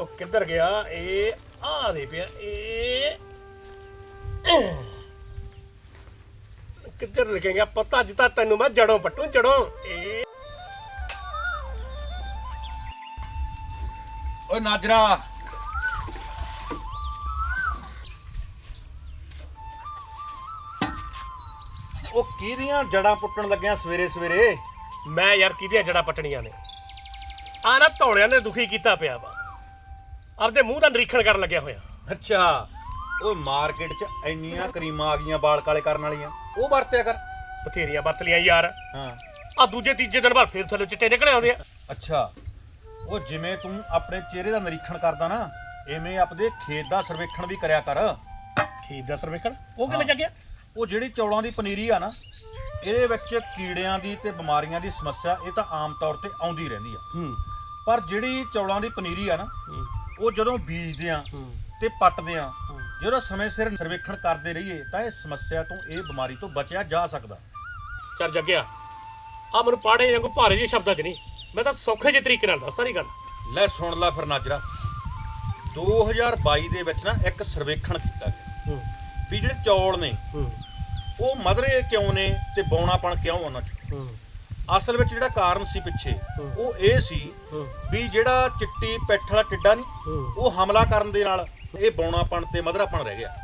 ਉਹ ਕਿੱਧਰ ਗਿਆ? ਇਹ ਆ ਦੇ ਪਿਆ। ਇਹ ਕਿੱਧਰ ਲਗੇਗਾ ਪਤਾ ਅੱਜ ਤਾਂ ਤੈਨੂੰ ਮੈਂ ਜੜੋਂ ਪੱਟੂ, ਜੜੋਂ। ਇਹ ਓਏ ਨਾਜਰਾ। ਉਹ ਕਿਹਦੀਆਂ ਜੜਾਂ ਪੁੱਟਣ ਲੱਗਿਆ ਸਵੇਰੇ ਸਵੇਰੇ? ਮੈਂ ਯਾਰ ਕਿਹਦੀਆਂ ਜੜਾਂ ਪੱਟਣੀਆਂ ਨੇ? ਆ ਨਾ ਧੌਲਿਆਂ ਨੇ ਦੁਖੀ ਕੀਤਾ ਪਿਆ ਵਾ। ਆਪਦੇ ਮੂੰਹ ਦਾ ਨਿਰੀਖਣ ਕਰਨ ਲੱਗਿਆ ਹੋਇਆ। ਅੱਛਾ ਓਏ ਮਾਰਕੀਟ 'ਚ ਇੰਨੀਆਂ ਕਰੀਮਾਂ ਆ ਗਈਆਂ ਵਾਲ ਕਾਲੇ ਕਰਨ ਵਾਲੀਆਂ। ਉਹ ਵਰਤਿਆ ਕਰ। ਬਥੇਰੀਆਂ ਵਰਤ ਲੀਆਂ ਯਾਰ। ਹਾਂ। ਆ ਦੂਜੇ ਤੀਜੇ ਦਿਨ ਬਾਅਦ ਫੇਰ ਥੱਲੇ ਚਿੱਟੇ ਨਿਕਲੇ ਆਉਂਦੇ ਆ। ਅੱਛਾ ਉਹ ਜਿਵੇਂ ਤੂੰ ਆਪਣੇ ਚਿਹਰੇ ਦਾ ਨਿਰੀਖਣ ਕਰਦਾ ਨਾ ਐਵੇਂ ਆਪਦੇ ਖੇਤ ਦਾ ਸਰਵੇਖਣ ਵੀ ਕਰਿਆ ਕਰ। ਖੀਰ ਦਾ ਸਰਵੇਖਣ? ਉਹ ਕਿਵੇਂ ਜਗਿਆ ਉਹ ਜਿਹੜੀ ਚੌਲਾਂ ਦੀ ਪਨੀਰੀ ਆ ਨਾ ਇਹਦੇ ਵਿੱਚ ਕੀੜਿਆਂ ਦੀ ਤੇ ਬਿਮਾਰੀਆਂ ਦੀ ਸਮੱਸਿਆ ਇਹ ਤਾਂ ਆਮ ਤੌਰ ਤੇ ਆਉਂਦੀ ਰਹਿੰਦੀ ਆ। ਹੂੰ। ਪਰ ਜਿਹੜੀ ਚੌਲਾਂ ਦੀ ਪਨੀਰੀ ਆ ਨਾ ਉਹ ਜਦੋਂ ਬੀਜਦੇ ਆ ਤੇ ਪੱਟਦੇ ਆ ਜਦੋਂ ਸਮੇਂ ਸਿਰ ਸਰਵੇਖਣ ਕਰਦੇ ਰਹੀਏ ਤਾਂ ਇਹ ਸਮੱਸਿਆ ਤੋਂ ਇਹ ਬਿਮਾਰੀ ਤੋਂ ਬਚਿਆ ਜਾ ਸਕਦਾ। ਚੱਲ ਜੱਗਿਆ ਆ ਮੈਨੂੰ ਪਾੜੇ ਵਾਂਗੂ ਭਾਰੇ ਜਿਹੇ ਸ਼ਬਦਾਂ 'ਚ ਨਹੀਂ ਮੈਂ ਤਾਂ ਸੌਖੇ ਜਿਹੇ ਤਰੀਕੇ ਨਾਲ ਦੱਸ ਸਾਰੀ ਗੱਲ। ਲੈ ਸੁਣ ਲੈ ਫਿਰ ਨਾਜਰਾ 2022 ਦੇ ਵਿੱਚ ਨਾ ਇੱਕ ਸਰਵੇਖਣ ਕੀਤਾ ਗਿਆ ਵੀ ਜਿਹੜੇ ਚੌਲ ਨੇ ਉਹ ਮਧਰੇ ਕਿਉਂ ਨੇ ਤੇ ਬੌਣਾਪਣ ਕਿਉਂ ਉਹਨਾਂ 'ਚ? ਅਸਲ ਵਿੱਚ ਜਿਹੜਾ ਕਾਰਨ ਸੀ ਪਿੱਛੇ। ਉਹ ਇਹ ਸੀ ਵੀ ਜਿਹੜਾ ਚਿੱਟੀ ਪਿੱਠ ਵਾਲਾ ਟਿੱਡਾ ਨਹੀਂ ਉਹ ਹਮਲਾ ਕਰਨ ਦੇ ਨਾਲ ਇਹ ਬੌਣਾਪਣ ਤੇ ਮਧਰਾਪਣ ਰਹਿ ਗਿਆ।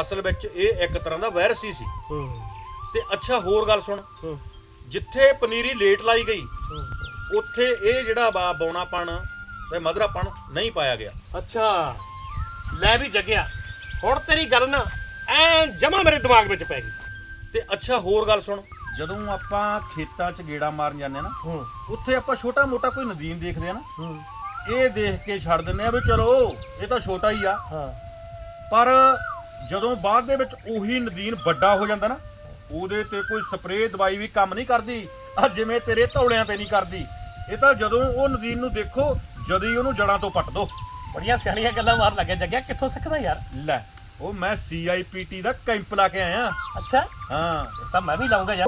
ਅਸਲ ਵਿੱਚ ਇਹ ਇੱਕ ਤਰ੍ਹਾਂ ਦਾ ਵਾਇਰਸ ਹੀ ਸੀ। ਤੇ ਅੱਛਾ ਹੋਰ ਗੱਲ ਸੁਣ। ਜਿੱਥੇ ਪਨੀਰੀ ਲੇਟ ਲਾਈ ਗਈ ਉੱਥੇ ਇਹ ਜਿਹੜਾ ਵਾ ਬੌਣਾਪਣ ਤੇ ਮਧਰਾਪਣ ਨਹੀਂ ਪਾਇਆ ਗਿਆ। ਅੱਛਾ। ਲੈ ਵੀ ਜੱਗਿਆ। ਹੁਣ ਤੇਰੀ ਗੱਲ ਨਾ ਐ ਜਮਾ ਮੇਰੇ ਦਿਮਾਗ ਵਿੱਚ ਪੈ ਗਈ। ਤੇ ਅੱਛਾ ਹੋਰ ਗੱਲ ਸੁਣ। ਜਦੋਂ ਆਪਾਂ ਖੇਤਾਂ 'ਚ ਗੇੜਾ ਮਾਰਨ ਜਾਂਦੇ ਆ ਨਾ ਹੂੰ। ਉੱਥੇ ਆਪਾਂ ਛੋਟਾ ਮੋਟਾ ਕੋਈ ਨਦੀਨ ਦੇਖਦੇ ਆ ਨਾ। ਹੂੰ। ਇਹ ਦੇਖ ਕੇ ਛੱਡ ਦਿੰਦੇ ਆ ਵੀ ਚਲੋ ਇਹ ਤਾਂ ਛੋਟਾ ਹੀ ਆ। ਹਾਂ। ਪਰ ਜਦੋਂ ਬਾਅਦ ਦੇ ਵਿੱਚ ਉਹੀ ਨਦੀਨ ਵੱਡਾ ਹੋ ਜਾਂਦਾ ਨਾ ਉਹਦੇ ਤੇ ਕੋਈ ਸਪਰੇਅ ਦਵਾਈ ਵੀ ਕੰਮ ਨਹੀਂ ਕਰਦੀ ਆ ਜਿਵੇਂ ਤੇਰੇ ਧੌਲਿਆਂ ਤੇ ਨਹੀਂ ਕਰਦੀ। ਇਹ ਤਾਂ ਜਦੋਂ ਉਹ ਨਦੀਨ ਨੂੰ ਦੇਖੋ ਜਦੋਂ ਹੀ ਉਹਨੂੰ ਜੜਾਂ ਤੋਂ ਪੱਟ ਦੋ। ਬੜੀਆਂ ਸਿਆਣੀਆਂ ਗੱਲਾਂ ਮਾਰਨ ਲੱਗਿਆ। ਜੱਗਿਆ ਕਿੱਥੋਂ ਸਿੱਖਦਾ ਯਾਰ? ਲੈ ਉਹ ਮੈਂ ਸੀਆਈਪੀਟੀ ਦਾ ਕੈਂਪ ਲਾ ਕੇ ਆਇਆ। ਅੱਛਾ? ਹਾਂ। ਤਾਂ ਮੈਂ ਵੀ ਲਾਉਂਗਾ ਯਾਰ।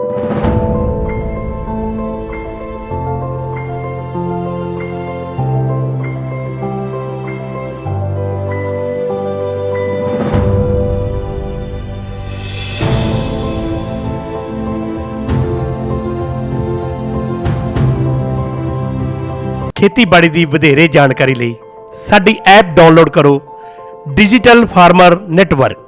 ਖੇਤੀਬਾੜੀ ਦੀ ਵਧੇਰੇ ਜਾਣਕਾਰੀ ਲਈ ਸਾਡੀ ਐਪ ਡਾਊਨਲੋਡ ਕਰੋ ਡਿਜੀਟਲ ਫਾਰਮਰ ਨੈਟਵਰਕ।